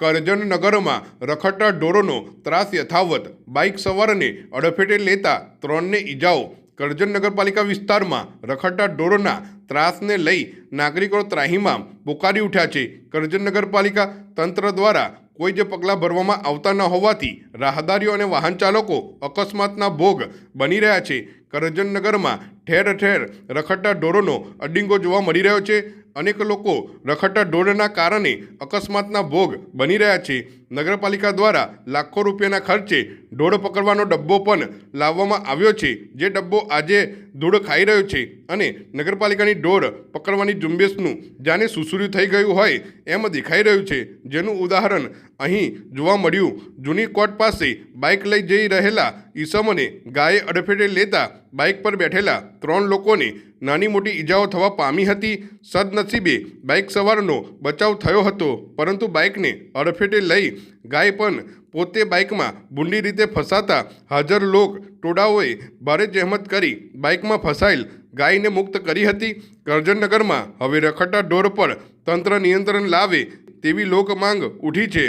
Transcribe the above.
કરજણ નગરમાં રખડતા ઢોરોનો ત્રાસ યથાવત. બાઇક સવારને અડફેટે લેતા ત્રણને ઈજાઓ. કરજણ નગરપાલિકા વિસ્તારમાં રખડતા ઢોરોના ત્રાસને લઈ નાગરિકો ત્રાહીમામ પોકારી ઉઠ્યા છે. કરજણ નગરપાલિકા તંત્ર દ્વારા કોઈ જ પગલાં ભરવામાં આવતા ન હોવાથી રાહદારીઓ અને વાહન ચાલકો અકસ્માતના ભોગ બની રહ્યા છે. કરજણ નગરમાં ઠેર ઠેર રખડતા ઢોરોનો અડિંગો જોવા મળી રહ્યો છે. અનેક લોકો રખડતા ઢોરના કારણે અકસ્માતના ભોગ બની રહ્યા છે. નગરપાલિકા દ્વારા લાખો રૂપિયાના ખર્ચે ઢોળ પકડવાનો ડબ્બો પણ લાવવામાં આવ્યો છે. જે ડબ્બો આજે ધૂળ ખાઈ રહ્યો છે અને નગરપાલિકાની ઢોર પકડવાની ઝુંબેશનું જાણે સુસુર્યું થઈ ગયું હોય એમ દેખાઈ રહ્યું છે. જેનું ઉદાહરણ અહીં જોવા મળ્યું. જૂની કોર્ટ પાસે બાઇક લઈ જઈ રહેલા ઈસમને ગાયે અડફેટે લેતા બાઇક પર બેઠેલા ત્રણ લોકોને નાની મોટી ઈજાઓ થવા પામી હતી. સદનસીબે બાઇક સવારનો બચાવ થયો હતો, પરંતુ બાઇકને અડફેટે લઈ ગાય પણ પોતે બાઇકમાં બુંડી રીતે ફસાતા હાજર લોક ટોળાઓએ ભારે જહેમત કરી બાઇકમાં ફસાયેલ ગાયને મુક્ત કરી હતી. કરજણનગરમાં હવે રખડતા ઢોર પર તંત્ર નિયંત્રણ લાવે તેવી લોક માંગ ઉઠી છે.